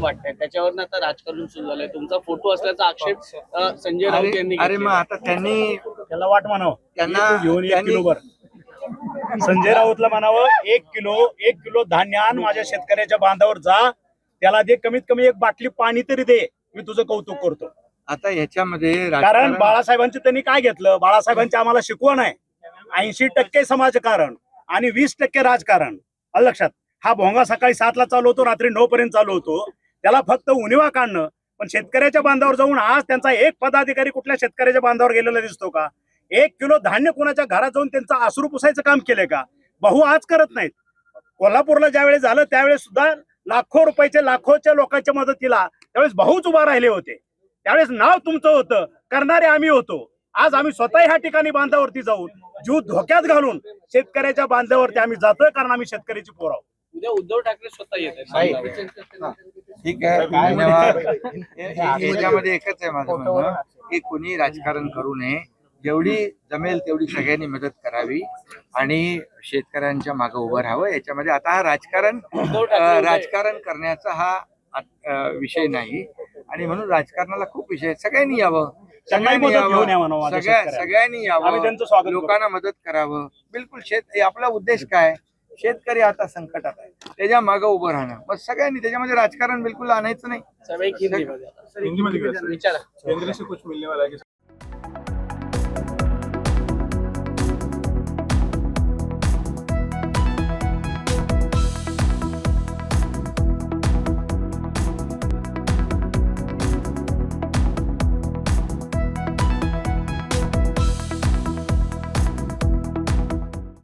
वाटतंय. त्याच्यावर आता राजकारण सुरू झालंय. तुमचा फोटो असल्याचा आक्षेप संजय राऊत यांनी अरे मग. आता त्यांनी त्याला वाट म्हणावं. त्यांना घेऊन एक त्यांनी- किलो भर संजय राऊतला म्हणावं एक किलो एक किलो धान्य आण माझ्या शेतकऱ्याच्या बांधावर जा. त्याला दे कमीत कमी एक बाटली पाणी तरी दे. मी तुझं कौतुक करतो. आता ह्याच्यामध्ये कारण बाळासाहेबांचं त्यांनी काय घेतलं? बाळासाहेबांची आम्हाला शिकवण आहे. ऐंशी टक्के समाजकारण आणि वीस टक्के राजकारण. लक्षात. हा भोंगा सकाळी सातला चालू होतो रात्री नऊ पर्यंत चालू होतो. त्याला फक्त उणिवा काढणं. पण शेतकऱ्याच्या बांधावर जाऊन आज त्यांचा एक पदाधिकारी कुठल्या शेतकऱ्याच्या बांधावर गेलेला दिसतो का? एक किलो धान्य कोणाच्या घरात जाऊन त्यांचं आसरू पुसायचं काम केलंय का? भाऊ आज करत नाहीत. कोल्हापूरला ज्यावेळेस झालं त्यावेळेस सुद्धा लाखो रुपयाचे लाखोच्या लोकांच्या मदतीला त्यावेळेस भाऊच उभा राहिले होते. त्यावेळेस नाव तुमचं होतं करणारे आम्ही होतो. आज आम्ही स्वतः ह्या ठिकाणी बांधावरती जाऊन जीव धोक्यात घालून शेतकऱ्याच्या बांधावरती आम्ही जातोय कारण आम्ही शेतकऱ्याची पोर आहोत. उद्या उद्धव ठाकरे स्वतः येत ठीक आहे. धन्यवाद. याच्यामध्ये एकच आहे माझं म्हणणं की कोणी राजकारण करू नये. जेवढी जमेल तेवढी सगळ्यांनी मदत करावी आणि शेतकऱ्यांच्या मागे उभं राहावं. याच्यामध्ये आता हा राजकारण राजकारण करण्याचा हा विषय नाही. आणि म्हणून राजकारणाला खूप विषय. सगळ्यांनी यावं. सगळ्यांनी मदत घेऊन या यावं सगळ्या. सगळ्यांनी यावं. लोकांना मदत करावं. बिलकुल शेत आपला उद्देश काय? शेतकरी आता संकटात आहे. त्याच्यामागे उभं राहणं मग सगळ्यांनी त्याच्यामध्ये राजकारण बिलकुल आणायचं नाही.